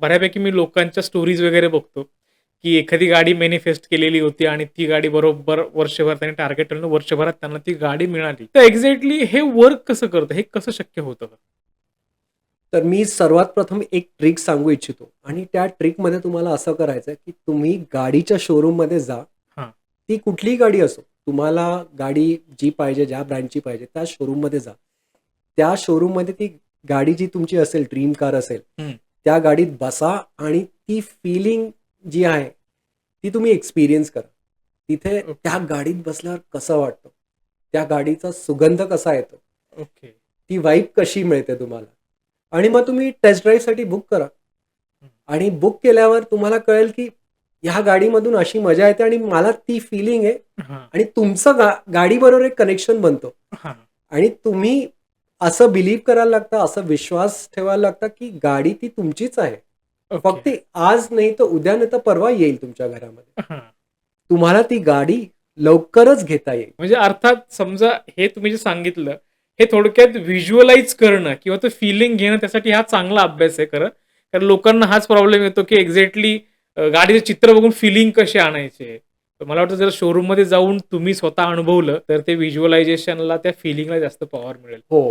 बऱ्यापैकी मी लोकांच्या स्टोरीज वगैरे बघतो की एखादी गाडी मॅनिफेस्ट केलेली होती आणि ती गाडी बरोबर वर्षभर त्यांनी टार्गेट ठेवलं वर्षभरात त्यांना ती गाडी मिळाली. तर एक्झॅक्टली हे वर्क कसं करतं? हे कसं शक्य होतं? तर मी सर्वात प्रथम एक ट्रिक सांगू इच्छितो आणि त्या ट्रिकमध्ये तुम्हाला असं करायचं की तुम्ही गाडीच्या शोरूममध्ये जा. हां. ती कुठलीही गाडी असो तुम्हाला गाडी जी पाहिजे ज्या ब्रँडची पाहिजे त्या शोरूममध्ये जा. त्या शोरूममध्ये ती गाडी जी तुमची असेल ड्रीम कार असेल. त्या गाडीत बसा आणि ती फिलिंग जी आहे ती तुम्ही एक्सपिरियन्स करा. तिथे. त्या गाडीत बसल्यावर कसं वाटतं? त्या गाडीचा सुगंध कसा येतो? ओके ती वाईब कशी मिळते तुम्हाला? आणि मग तुम्ही टेस्ट ड्राईव्हसाठी बुक करा. आणि बुक केल्यावर तुम्हाला कळेल की ह्या गाडीमधून अशी मजा येते आणि मला ती फिलिंग आहे आणि तुमचं गा गाडीबरोबर एक कनेक्शन बनतो. आणि तुम्ही असं बिलीव्ह करायला लागतं असं विश्वास ठेवायला लागतं की गाडी ती तुमचीच आहे. फक्त ती आज नाही तर उद्या नाही तर परवा येईल तुमच्या घरामध्ये. तुम्हाला ती गाडी लवकरच घेता येईल. म्हणजे अर्थात समजा हे तुम्ही जे सांगितलं हे थोडक्यात व्हिज्युअलाइज करणं किंवा तो फिलिंग घेणं त्यासाठी हा चांगला अभ्यास आहे खरं. कारण लोकांना हाच प्रॉब्लेम येतो की एक्झॅक्टली गाडीचे चित्र बघून फिलिंग कसे आणायचे तर मला वाटतं जर शोरूममध्ये जाऊन तुम्ही स्वतः अनुभवलं तर ते व्हिज्युअलायझेशनला त्या फिलिंगला जास्त पॉवर मिळेल. हो.